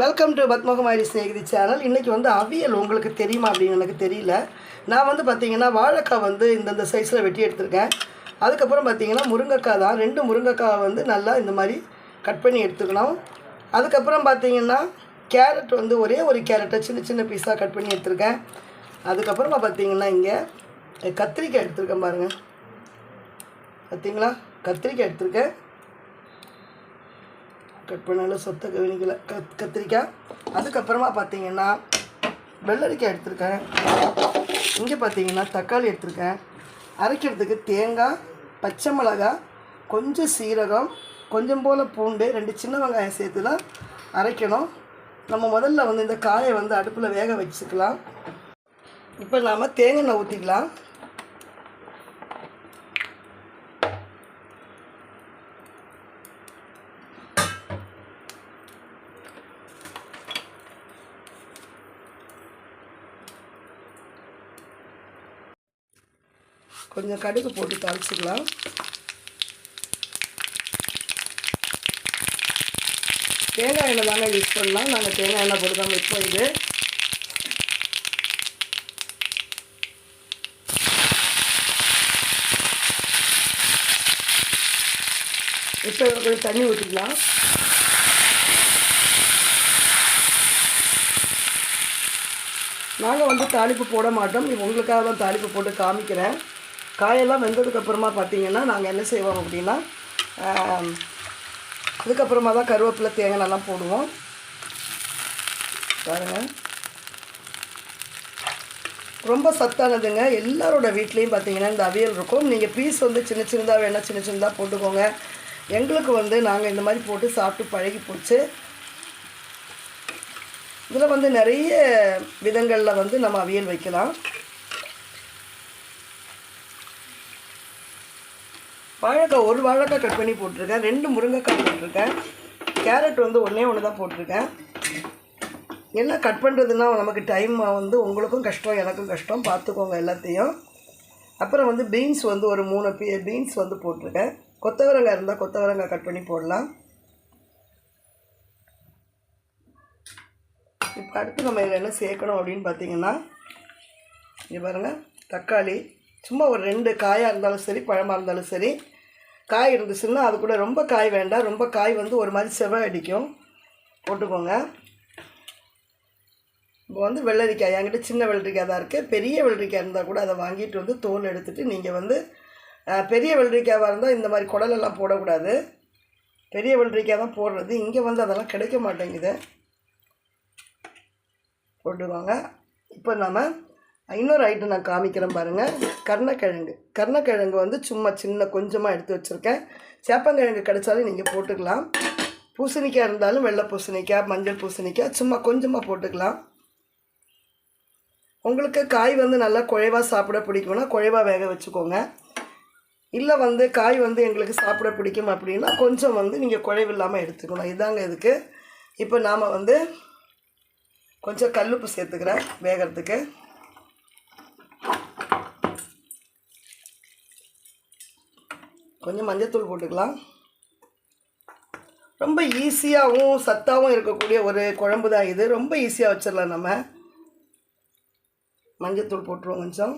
Welcome to Padmakumari Sekari channel. இன்றைக்கி வந்து அவியல் உங்களுக்கு தெரியுமா அப்படின்னு எனக்கு தெரியல. நான் வந்து பார்த்திங்கன்னா வாழைக்காய் வந்து இந்தந்த சைஸில் வெட்டி எடுத்திருக்கேன். அதுக்கப்புறம் பார்த்தீங்கன்னா முருங்கைக்காய் தான். ரெண்டு முருங்கைக்காய் வந்து நல்லா இந்த மாதிரி கட் பண்ணி எடுத்துக்கணும். அதுக்கப்புறம் பார்த்திங்கன்னா கேரட் வந்து ஒரே ஒரு கேரட்டை சின்ன சின்ன பீஸாக கட் பண்ணி எடுத்திருக்கேன். அதுக்கப்புறமா பார்த்தீங்கன்னா இங்கே கத்திரிக்காய் எடுத்திருக்கேன் பாருங்கள் பார்த்தீங்களா கத்திரிக்காய் எடுத்திருக்கேன். கட் பண்ணல சொத்தை கவனிக்கல. கத் கத்திரிக்காய் அதுக்கப்புறமா பார்த்தீங்கன்னா வெள்ளரிக்காய் எடுத்திருக்கேன். இங்கே பார்த்தீங்கன்னா தக்காளி எடுத்திருக்கேன். அரைக்கிறதுக்கு தேங்காய் பச்சை மிளகாய் கொஞ்சம் சீரகம் கொஞ்சம் போல் பூண்டு ரெண்டு சின்ன வெங்காயம் சேர்த்து தான் அரைக்கணும். நம்ம முதல்ல வந்து இந்த காயை வந்து அடுப்பில் வேக வச்சுக்கலாம். இப்போ நாம் தேங்காய் எண்ணெய் ஊற்றிக்கலாம் கொஞ்சம் கடுகு போட்டு தாளிச்சிக்கலாம். தேங்காய் எண்ணெய் தாங்க யூஸ் பண்ணலாம். நாங்கள் தேங்காய் எண்ணெய் போட்டு தான் வைப்போம் இது. இப்போ கொஞ்சம் தண்ணி ஊற்றிக்கலாம் நாங்கள் வந்து தாளிப்பு போட மாட்டோம். உங்களுக்காக தான் தாளிப்பு போட்டு காமிக்கிறேன். காயெல்லாம் வெந்ததுக்கப்புறமா பார்த்தீங்கன்னா நாங்கள் என்ன செய்வோம் அப்படின்னா அதுக்கப்புறமா தான் கருவேப்பிலை தேங்காய்லாம் போடுவோம். பாருங்கள் ரொம்ப சத்தானதுங்க. எல்லாரோட வீட்லேயும் பார்த்தீங்கன்னா இந்த அவியல் இருக்கும். நீங்கள் பீஸ் வந்து சின்ன சின்னதாக வேணால் சின்ன சின்னதாக போட்டுக்கோங்க. எங்களுக்கு வந்து நாங்கள் இந்த மாதிரி போட்டு சாப்பிட்டு பழகி போச்சு. இதில் வந்து நிறைய விதங்களில் வந்து நம்ம அவியல் வைக்கலாம். வாழைக்காய் ஒரு வாழைக்காய் கட் பண்ணி போட்டிருக்கேன். ரெண்டு முருங்கைக்காய் போட்டிருக்கேன். கேரட் வந்து ஒன்றே ஒன்று தான் போட்டிருக்கேன். எல்லாம் கட் பண்ணுறதுன்னா நமக்கு டைம் வந்து உங்களுக்கும் கஷ்டம் எனக்கும் கஷ்டம். பார்த்துக்கோங்க எல்லாத்தையும். அப்புறம் வந்து பீன்ஸ் வந்து ஒரு மூணு பீ பீன்ஸ் வந்து போட்டிருக்கேன். கொத்தவரங்காய் இருந்தால் கொத்தவரங்காய் கட் பண்ணி போடலாம். இப்போ அடுத்து நம்ம இதில் என்ன சேர்க்கணும் அப்படின்னு பார்த்தீங்கன்னா இங்கே பாருங்கள் தக்காளி. சும்மா ஒரு ரெண்டு காயாக இருந்தாலும் சரி பழமாக இருந்தாலும் சரி காய் இருந்துச்சுன்னா அது கூட ரொம்ப காய் வேண்டாம். ரொம்ப காய் வந்து ஒரு மாதிரி செவ அடிக்கும். போட்டுக்கோங்க. இப்போ வந்து வெள்ளரிக்காய் என்கிட்ட சின்ன வெள்ளரிக்காய் தான் இருக்குது பெரிய வெள்ளரிக்காய் இருந்தால் கூட அதை வாங்கிட்டு வந்து தோல் எடுத்துகிட்டு நீங்கள் வந்து பெரிய வெள்ளரிக்காவாக இருந்தால் இந்த மாதிரி குடலெல்லாம் போடக்கூடாது. பெரிய வெள்ளரிக்காய் தான் போடுறது. இங்கே வந்து அதெல்லாம் கிடைக்க மாட்டேங்குது. போட்டுக்கோங்க. இப்போ நம்ம இன்னொரு ஐட்டம் நான் காமிக்கிறேன் பாருங்கள் கருணக்கிழங்கு. கருணக்கிழங்கு வந்து சும்மா சின்ன கொஞ்சமாக எடுத்து வச்சுருக்கேன். சேப்பங்கிழங்கு கிடைச்சாலும் நீங்கள் போட்டுக்கலாம். பூசணிக்காய் இருந்தாலும் வெள்ளை பூசணிக்காய் மஞ்சள் பூசணிக்காய் சும்மா கொஞ்சமாக போட்டுக்கலாம். உங்களுக்கு காய் வந்து நல்லா குழைவாக சாப்பிட பிடிக்கும்னா குழைவாக வேக வச்சுக்கோங்க. இல்லை வந்து காய் வந்து எங்களுக்கு சாப்பிட பிடிக்கும் அப்படின்னா கொஞ்சம் வந்து நீங்கள் குழைவு இல்லாமல் எடுத்துக்கணும். இதாங்க இதுக்கு. இப்போ நாம் வந்து கொஞ்சம் கல்லுப்பு சேர்த்துக்கிறேன் வேகிறதுக்கு. கொஞ்சம் மஞ்சத்தூள் போட்டுக்கலாம். ரொம்ப ஈஸியாகவும் சத்தாகவும் இருக்கக்கூடிய ஒரு குழம்பு தான் இது. ரொம்ப ஈஸியாக வச்சிடலாம் நம்ம. மஞ்சத்தூள் போட்டுருவோம் கொஞ்சம்.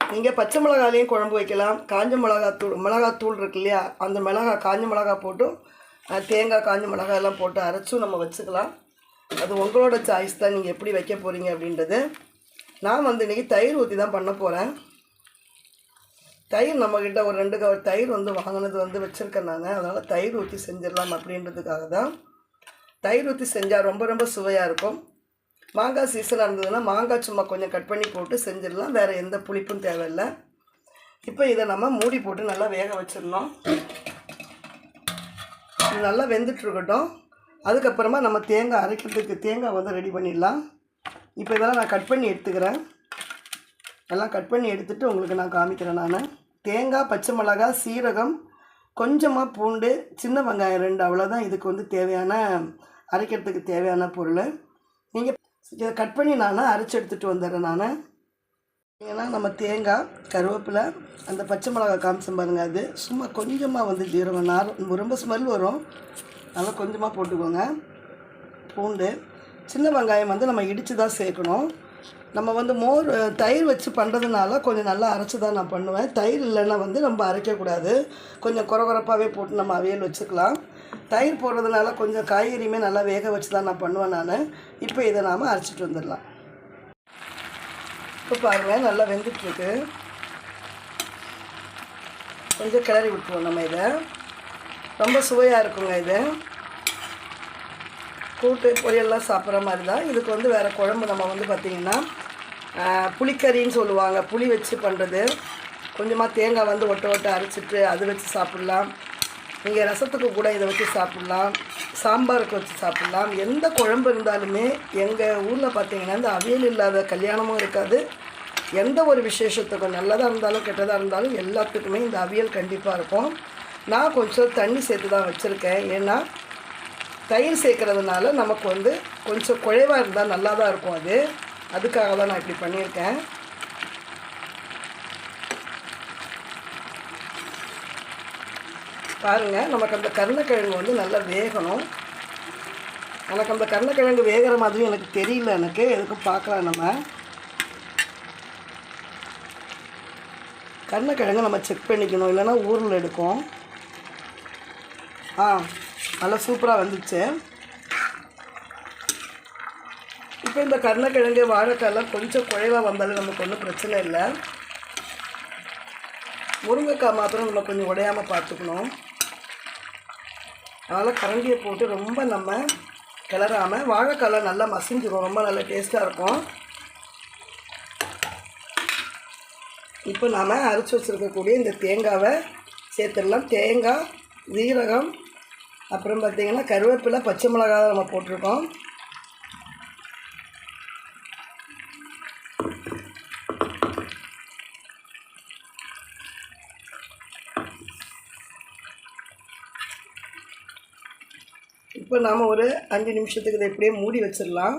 நீங்கள் பச்சை மிளகாலையும் குழம்பு வைக்கலாம். காஞ்ச மிளகாத்தூள் மிளகாத்தூள் இருக்கு இல்லையா? அந்த மிளகா காஞ்ச மிளகா போட்டும் தேங்காய் காஞ்ச மிளகாய் எல்லாம் போட்டு அரைச்சும் நம்ம வச்சுக்கலாம். அது உங்களோட சாய்ஸ் தான். நீங்கள் எப்படி வைக்க போகிறீங்க அப்படின்றது. நான் வந்து இன்றைக்கி தயிர் ஊற்றி தான் பண்ண போகிறேன் தயிர் நம்மக்கிட்ட ஒரு ரெண்டு கவர் தயிர் வந்து வாங்கினது வந்து வச்சுருக்கேன் நான் அதனால் தயிர் ஊற்றி செஞ்சிடலாம் அப்படின்றதுக்காக தான். தயிர் ஊற்றி செஞ்சால் ரொம்ப ரொம்ப சுவையாக இருக்கும். மாங்காய் சீசனாக இருந்ததுன்னா மாங்காய் சும்மா கொஞ்சம் கட் பண்ணி போட்டு செஞ்சிடலாம். வேறு எந்த புளிப்பும் தேவையில்லை. இப்போ இதை நம்ம மூடி போட்டு நல்லா வேக வச்சிடணும். இது நல்லா வெந்துட்டு இருக்கட்டும். அதுக்கப்புறமா நம்ம தேங்காய் அரைக்கிறதுக்கு தேங்காய் வந்து ரெடி பண்ணிடலாம். இப்போ இதெல்லாம் நான் கட் பண்ணி எடுத்துக்கிறேன். எல்லாம் கட் பண்ணி எடுத்துகிட்டு உங்களுக்கு நான் காமிக்கிறேன் நான். தேங்காய் பச்சை மிளகாய் சீரகம் கொஞ்சமாக பூண்டு சின்ன வெங்காயம் ரெண்டு அவ்வளோதான் இதுக்கு வந்து தேவையான அரைக்கிறதுக்கு தேவையான பொருள். நீங்கள் இதை கட் பண்ணி நான் அரைச்சி எடுத்துகிட்டு வந்துடுறேன் நான். ஏன்னா நம்ம தேங்காய் கருவேப்பிலை அந்த பச்சை மிளகாய் காமிச்சம் பாருங்க அது. சும்மா கொஞ்சமாக வந்து ஜீரகம் நார் ரொம்ப ஸ்மெல் வரும். நல்லா கொஞ்சமாக போட்டுக்கோங்க. பூண்டு சின்ன வெங்காயம் வந்து நம்ம இடித்து தான் சேர்க்கணும். நம்ம வந்து மோர் தயிர் வச்சு பண்ணுறதுனால கொஞ்சம் நல்லா அரைச்சி தான் நான் பண்ணுவேன். தயிர் இல்லைன்னா வந்து நம்ம அரைக்கக்கூடாது. கொஞ்சம் குறகுறப்பாகவே போட்டு நம்ம அவியல் வச்சுக்கலாம். தயிர் போடுறதுனால கொஞ்சம் காய்கறியுமே நல்லா வேக வச்சு தான் நான் பண்ணுவேன் நான். இப்போ இதை நாம் அரைச்சிட்டு வந்துடலாம். இப்போ பாருங்கள் நல்லா வெந்துட்டுருக்கு. கொஞ்சம் கிளறி விட்டுருவோம் நம்ம இதை. ரொம்ப சுவையாக இருக்குங்க இது. கூட்டு பொரியல்லாம் சாப்பிட்ற மாதிரி தான் இதுக்கு வந்து வேறு குழம்பு நம்ம வந்து பார்த்திங்கன்னா புளிக்கறின்னு சொல்லுவாங்க. புளி வச்சு பண்ணுறது கொஞ்சமாக தேங்காய் வந்து ஒட்ட ஒட்ட அரைச்சிட்டு அது வச்சு சாப்பிட்லாம். நீங்கள் ரசத்துக்கு கூட இதை வச்சு சாப்பிட்லாம். சாம்பாருக்கு வச்சு சாப்பிட்லாம். எந்த குழம்பு இருந்தாலுமே எங்கள் ஊரில் பார்த்தீங்கன்னா இந்த அவியல் இல்லாத கல்யாணமும் இருக்காது. எந்த ஒரு விசேஷத்துக்கும் நல்லதாக இருந்தாலும் கெட்டதாக இருந்தாலும் எல்லாத்துக்குமே இந்த அவியல் கண்டிப்பாக இருக்கும். நான் கொஞ்சம் தண்ணி சேர்த்து தான் வச்சுருக்கேன். ஏன்னா தயிர் சேர்க்குறதுனால நமக்கு வந்து கொஞ்சம் குழைவாக இருந்தால் நல்லா தான் இருக்கும் அது. அதுக்காக தான் நான் இப்படி பண்ணியிருக்கேன். பாருங்கள் நமக்கு அந்த கருணக்கிழங்கு வந்து நல்லா வேகணும். எனக்கு அந்த கருணக்கிழங்கு வேகிற மாதிரி எனக்கு தெரியல எனக்கு. எதுக்கும் பார்க்கலாம் நம்ம. கருணக்கிழங்கு நம்ம செக் பண்ணிக்கணும். இல்லைன்னா ஊரில் எடுக்கும். ஆ நல்லா சூப்பராக வந்துச்சு. இப்போ இந்த கருணக்கிழங்கு வாழைக்காயெல்லாம் கொஞ்சம் குழைவாக வந்தாலும் நமக்கு ஒன்றும் பிரச்சனை இல்லை. முருங்கைக்காய் மாத்திரம் நம்ம கொஞ்சம் உடையாமல் பார்த்துக்கணும். அதனால் கரண்டியை போட்டு ரொம்ப நம்ம கிளறாமல் வாழைக்காயெல்லாம் நல்லா மசிஞ்சிடும் ரொம்ப நல்லா டேஸ்ட்டாக இருக்கும். இப்போ நாம் அரைச்சி வச்சுருக்கக்கூடிய இந்த தேங்காவை சேர்த்துடலாம். தேங்காய் ஜீரகம் அப்புறம் பார்த்திங்கன்னா கருவேப்பிலை பச்சை மிளகாய் நம்ம போட்டிருக்கோம். இப்போ நாம் ஒரு அஞ்சு நிமிஷத்துக்கு இதை இப்படியே மூடி வச்சிடலாம்.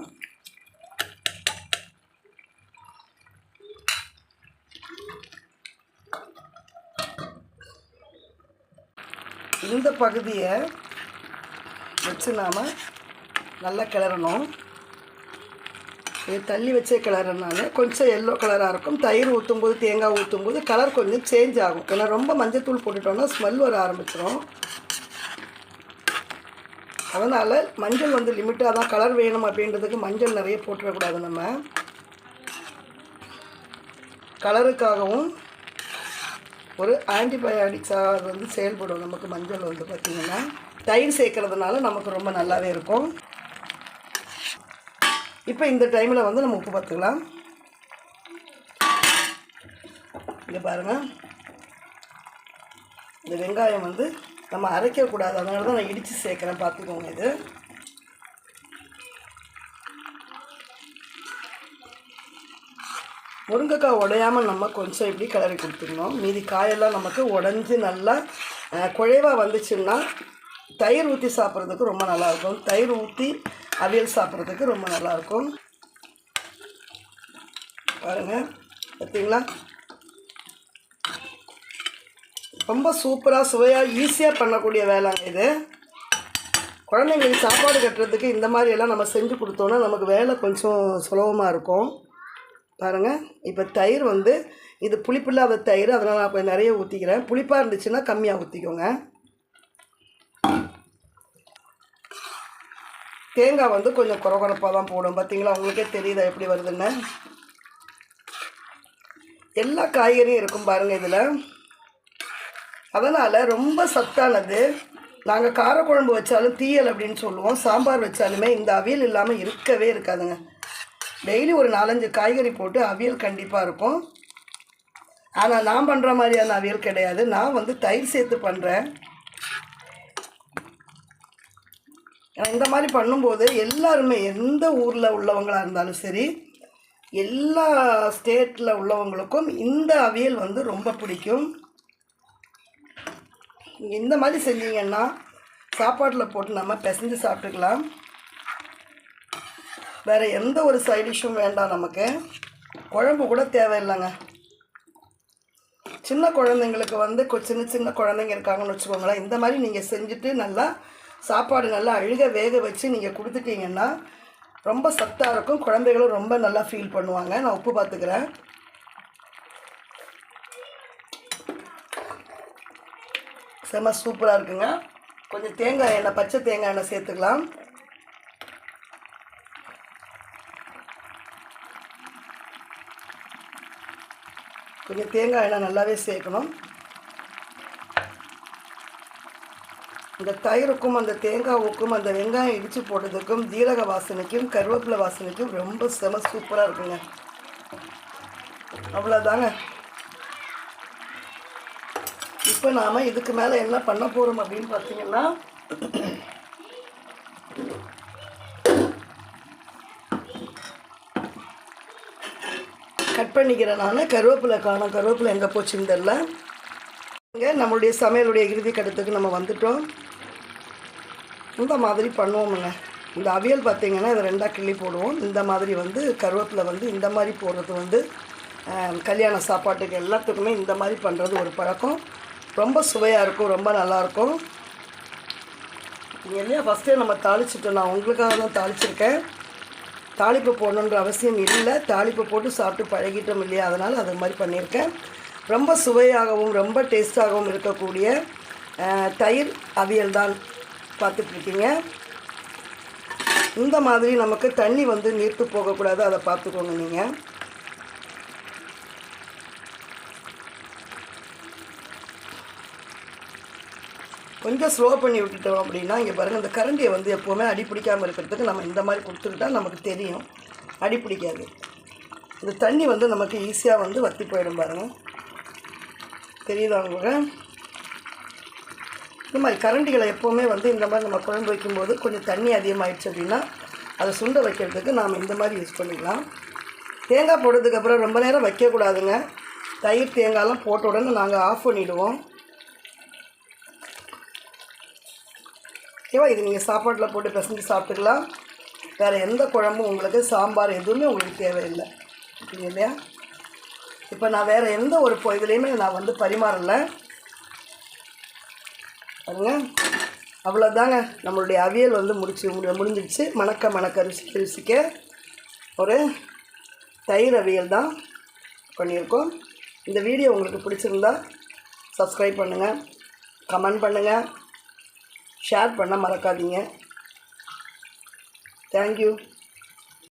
இந்த பகுதியை வச்சு நாம் நல்லா கிளறணும். இது தள்ளி வச்சே கிளறனால கொஞ்சம் எல்லோ கலராக இருக்கும். தயிர் ஊற்றும்போது தேங்காய் ஊற்றும்போது கலர் கொஞ்சம் சேஞ்ச் ஆகும். ஏன்னா ரொம்ப மஞ்சள் தூள் போட்டுட்டோம்னா ஸ்மெல் வர ஆரம்பிச்சிடும் அதனால் மஞ்சள் வந்து லிமிட்டாக தான் கலர் வேணும் அப்படின்றதுக்கு மஞ்சள் நிறைய போட்டுறக்கூடாது நம்ம. கலருக்காகவும் ஒரு ஆன்டிபயோட்டிக்ஸாக அது வந்து செயல்படும் நமக்கு மஞ்சள் வந்து பார்த்திங்கன்னா தயிர் சேர்க்கறதுனால நமக்கு ரொம்ப நல்லாவே இருக்கும். இப்போ இந்த டைமில் வந்து நம்ம உப்பு பார்த்துக்கலாம் இங்கே பாருங்கள் இந்த வெங்காயம் வந்து நம்ம அரைக்கக்கூடாது. அதனால தான் நான் இடித்து சேர்க்குறேன். பார்த்துக்கோங்க இது. முருங்கைக்காய் உடையாமல் நம்ம கொஞ்சம் இப்படி கிளறி கொடுத்துக்கணும் மீதி காயெல்லாம் நமக்கு உடஞ்சி நல்லா குழைவாக வந்துச்சுன்னா தயிர் ஊற்றி சாப்பிட்றதுக்கு ரொம்ப நல்லாயிருக்கும். தயிர் ஊற்றி அவியல் சாப்பிட்றதுக்கு ரொம்ப நல்லாயிருக்கும். பாருங்கள் பார்த்தீங்களா? ரொம்ப சூப்பராக சுவையாக ஈஸியாக பண்ணக்கூடிய வேலைங்க இது. குழந்தைங்களுக்கு சாப்பாடு கட்டுறதுக்கு இந்த மாதிரி எல்லாம் நம்ம செஞ்சு கொடுத்தோன்னா நமக்கு வேலை கொஞ்சம் சுலபமாக இருக்கும். பாருங்கள் இப்போ தயிர் வந்து இது புளிப்பில்லாத தயிர் அதனால் நான் இப்போ நிறைய ஊற்றிக்கிறேன் புளிப்பாக இருந்துச்சுன்னா கம்மியாக ஊற்றிக்கோங்க தேங்காய் வந்து கொஞ்சம் குறகுறப்பாக தான் போடும். பார்த்தீங்களா உங்களுக்கே தெரியுதா எப்படி வருதுன்னு? எல்லா காய்கறியும் இருக்கும் பாருங்கள் இதில். அதனால் ரொம்ப சத்தானது. நாங்கள் காரக்குழம்பு வச்சாலும் தீயல் அப்படின்னு சொல்லுவோம். சாம்பார் வச்சாலுமே இந்த அவியல் இல்லாமல் இருக்கவே இருக்காதுங்க. டெய்லி ஒரு நாலஞ்சு காய்கறி போட்டு அவியல் கண்டிப்பாக இருக்கும். ஆனால் நான் பண்ணுற மாதிரியான அவியல் கிடையாது. நான் வந்து தயிர் சேர்த்து பண்ணுறேன் இந்த மாதிரி பண்ணும்போது எல்லாருமே எந்த ஊரில் உள்ளவங்களாக இருந்தாலும் சரி எல்லா ஸ்டேட்டில் உள்ளவங்களுக்கும் இந்த அவியல் வந்து ரொம்ப பிடிக்கும். நீங்கள் இந்த மாதிரி செஞ்சீங்கன்னா சாப்பாட்டில் போட்டு நம்ம பிசைஞ்சு சாப்பிட்டுக்கலாம். வேறு எந்த ஒரு சைட் டிஷ்ஷும் வேண்டாம் நமக்கு. குழம்பு கூட தேவையில்லைங்க. சின்ன குழந்தைங்களுக்கு வந்து சின்ன சின்ன குழந்தைங்க இருக்காங்கன்னு வச்சுக்கோங்களேன் இந்த மாதிரி நீங்கள் செஞ்சுட்டு நல்லா சாப்பாடு நல்லா அழுக வேக வச்சு நீங்கள் கொடுத்துட்டீங்கன்னா ரொம்ப சத்தாக இருக்கும். குழந்தைகளும் ரொம்ப நல்லா ஃபீல் பண்ணுவாங்க. நான் உப்பு பார்த்துக்கிறேன் செம சூப்பராக இருக்குங்க. கொஞ்சம் தேங்காய் எண்ணெய் பச்சை தேங்காய் எண்ணெய் சேர்த்துக்கலாம். கொஞ்சம் தேங்காய் எண்ணெய் நல்லாவே சேர்க்கணும். இந்த தயிருக்கும் அந்த தேங்காவுக்கும் அந்த வெங்காயம் இடித்து போட்டதுக்கும் ஜீரக வாசனைக்கும் கருவேப்பிலை வாசனைக்கும் ரொம்ப செம சூப்பராக இருக்குங்க. அவ்வளோதாங்க இப்போ நாம் இதுக்கு மேலே என்ன பண்ண போகிறோம் அப்படின்னு பார்த்தீங்கன்னா கட் பண்ணிக்கிறேன் நான். கருவேப்பிலை காணும். கருவேப்பிலை எங்கே போச்சுன்னு தெரில இங்கே நம்மளுடைய சமையலுடைய இறுதி கட்டத்துக்கு நம்ம வந்துட்டோம். இந்த மாதிரி பண்ணுவோமுங்க. இந்த அவியல் பார்த்தீங்கன்னா இதை ரெண்டாக கிள்ளி போடுவோம். இந்த மாதிரி வந்து கருவேப்பிலை வந்து இந்த மாதிரி போடுறது வந்து கல்யாண சாப்பாட்டுக்கு எல்லாத்துக்குமே இந்த மாதிரி பண்ணுறது ஒரு பழக்கம். ரொம்ப சுவையாக இருக்கும் ரொம்ப நல்லாயிருக்கும் இங்கே இல்லையா ஃபஸ்ட்டே நம்ம தாளிச்சிட்டோம். நான் உங்களுக்காக தான் தாளிச்சிருக்கேன். தாளிப்பு போடணுன்ற அவசியம் இல்லை. தாளிப்பு போட்டு சாப்பிட்டு பழகிட்டோம் இல்லையா? அதனால் அது மாதிரி பண்ணியிருக்கேன். ரொம்ப சுவையாகவும் ரொம்ப டேஸ்ட்டாகவும் இருக்கக்கூடிய தயிர் அவியல் தான் பார்த்துட்ருக்கீங்க இந்த மாதிரி நமக்கு தண்ணி வந்து நீர்த்து போகக்கூடாது. அதை பார்த்துக்கோங்க நீங்கள் கொஞ்சம் ஸ்லோ பண்ணி விட்டுட்டோம் அப்படின்னா இங்கே பாருங்கள் இந்த கரண்டியை வந்து எப்போவுமே அடி பிடிக்காமல் இருக்கிறதுக்கு நம்ம இந்த மாதிரி கொடுத்துக்கிட்டா நமக்கு தெரியும். அடி பிடிக்காது. இந்த தண்ணி வந்து நமக்கு ஈஸியாக வந்து வற்றி போயிடும் பாருங்கள் தெரியுதா உங்களுக்கு? இந்த மாதிரி கரண்டிகளை எப்போவுமே வந்து இந்த மாதிரி நம்ம குழம்பு வைக்கும்போது கொஞ்சம் தண்ணி அதிகமாகிடுச்சு அப்படின்னா அதை சுண்ட வைக்கிறதுக்கு நாம் இந்த மாதிரி யூஸ் பண்ணிக்கலாம். தேங்காய் போட்டதுக்கப்புறம் ரொம்ப நேரம் வைக்கக்கூடாதுங்க. தயிர் தேங்காயெல்லாம் போட்ட உடனே நாங்கள் ஆஃப் பண்ணிவிடுவோம் ஓகேவா? இது நீங்கள் சாப்பாட்டில் போட்டு பிசைஞ்சு சாப்பிட்டுக்கலாம். வேறு எந்த குழம்பும் உங்களுக்கு சாம்பார் எதுவுமே உங்களுக்கு தேவையில்லை. இல்லையா இப்போ நான் வேறு எந்த ஒரு இதுலேயுமே நான் வந்து பரிமாறலை. பாருங்க. அவ்வளோதாங்க நம்மளுடைய அவியல் வந்து முடிச்சு முடி- முடிஞ்சிடுச்சு மணக்க மணக்க ருசிக்க ருசிக்க ஒரு தயிர் அவியல் தான் பண்ணியிருக்கோம். இந்த வீடியோ உங்களுக்கு பிடிச்சிருந்தா சப்ஸ்கிரைப் பண்ணுங்கள் கமெண்ட் பண்ணுங்கள் ஷேர் பண்ண மறக்காதீங்க தேங்க்யூ